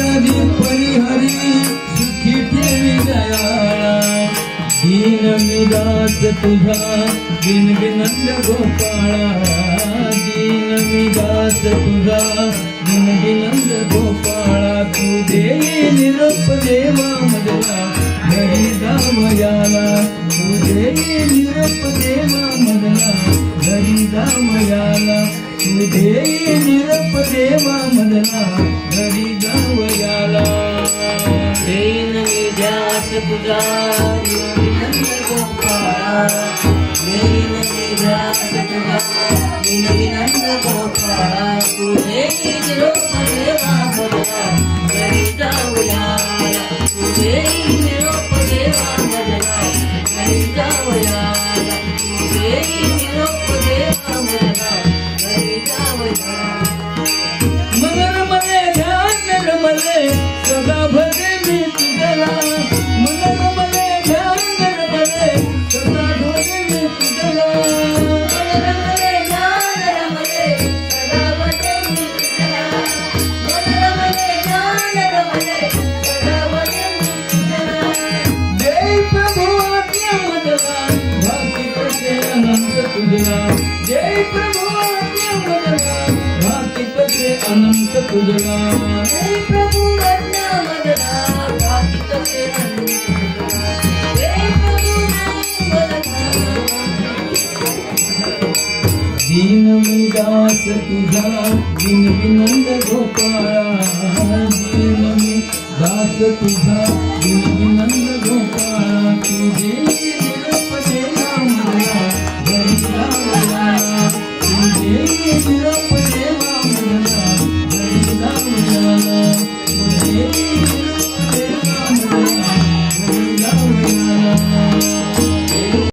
आधी परिहरी, सुखी ठेवी दयाळा दीन मिदास तुझा दिन विनंद गोपाळा दीन मिदास तुझा दिन विनंद गोपाळा तू देई निरोप देवा मदला घरी जामयाला तू देई निरोप देवा मदला घरी जामयाला तू देई निरोप देवा मदला పుజారి వినంద గోపాల మేలిన నిరాశ పుజారి వినంద గోపాల తుజే నిరో అనంత కుదురా ప్రభు రత్న మదనా ప్రాప్త दीन दास तुझा दिन विनंद गोपाला दीन दास तुझा दिन विनंद गोपाला तुझे निरपदे नाम तुझे निरप